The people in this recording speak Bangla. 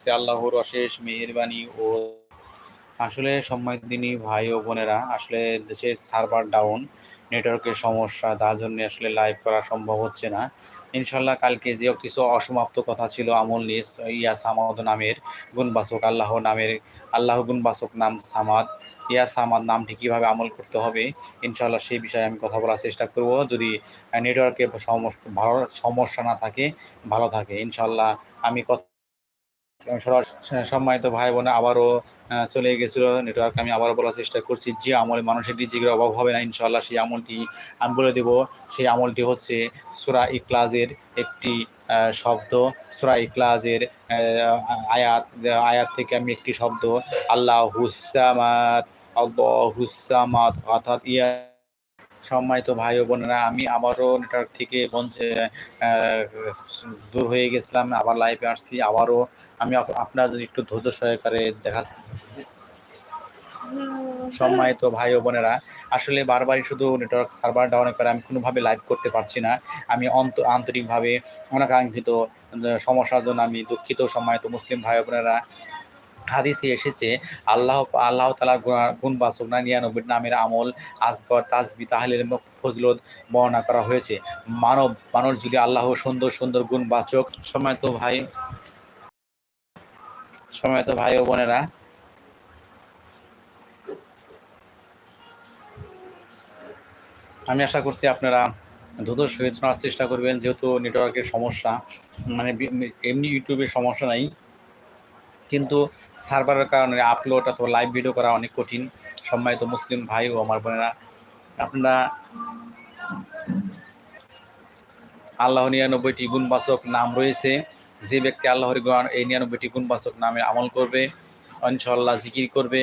সে আল্লাহর অশেষ মেহেরবানি ও আসলে সম্মানিত দিনী ভাই ও বোনেরা, আসলে দেশের সার্ভার ডাউন নেটওয়ার্কের সমস্যা তার জন্য আসলে লাইভ করা সম্ভব হচ্ছে না। ইনশাল্লাহ কালকে যে কিছু অসমাপ্ত কথা ছিল, আমল নিয়ে ইয়া সামাদ নামের গুণবাচক, আল্লাহ নামের, আল্লাহ গুণবাচক নাম সামাদ, ইয়া সামাদ নামটি কীভাবে আমল করতে হবে ইনশাল্লাহ সেই বিষয়ে আমি কথা বলার চেষ্টা করব। যদি নেটওয়ার্কে সমস্যা ভালো, সমস্যা না থাকে, ভালো থাকে ইনশাল্লাহ আমি কথা সম্মানিত ভাই বোন আবারও চলে গেছিল নেটওয়ার্ক আমি আবারও বলার চেষ্টা করছি, যে আমলে মানুষের রিজিকের অভাব হবে না ইনশাল্লাহ সেই আমলটি আমি বলে দেব। সেই আমলটি হচ্ছে সুরা ইকলাজের একটি শব্দ। সুরা ইকলাজের আয়াত আয়াত থেকে আমি একটি শব্দ, আল্লাহ হুসামাত আল্লাহ হুসামাত অর্থাৎ ইয়া সম্মানিত ভাই ও বোনেরা, আমি আবারও নেটওয়ার্ক থেকে দূর হয়ে গেছিলাম, আবার লাইভে আসছি, আবারও আমি আপ- আপনারা যদি একটু ধৈর্য সহকারে দেখা, সম্মানিত ভাই ও বোনেরা, আসলে বারবারই শুধু নেটওয়ার্ক সার্ভার ডাউনে করে আমি কোনোভাবে লাইভ করতে পারছি না। আমি অন্ত, আন্তরিকভাবে অনাকাঙ্ক্ষিত সমস্যার জন্য আমি দুঃখিত, সম্মানিত মুসলিম ভাই বোনেরা। হাদিসে এসেছে, আল্লাহ আল্লাহ তালার গুণবাচক না নিরানব্বই নামের আমল আসগর তাজবি তাহলের ফজলত বর্ণনা করা হয়েছে। মানব মানব যদি আল্লাহ সুন্দর সুন্দর গুণ গুণবাচক। সময়ত ভাই সময়ত ভাই ও বোনেরা, আমি আশা করছি আপনারা দ্রুত সহিত চেষ্টা করবেন, যেহেতু নেটওয়ার্কের সমস্যা মানে এমনি ইউটিউবের সমস্যা নাই। কিন্তু সার্ভারের কারণে আপলোড অথবা লাইভ ভিডিও করা অনেক কঠিন। সম্মানিত মুসলিম ভাই ও আমার বোনেরা, আপনারা আল্লাহ নিরানব্বইটি গুণবাচক নাম রয়েছে। যে ব্যক্তি আল্লাহর এই নিরানব্বইটি গুণবাসক নামে আমল করবে ইনশাল্লাহ জিকির করবে।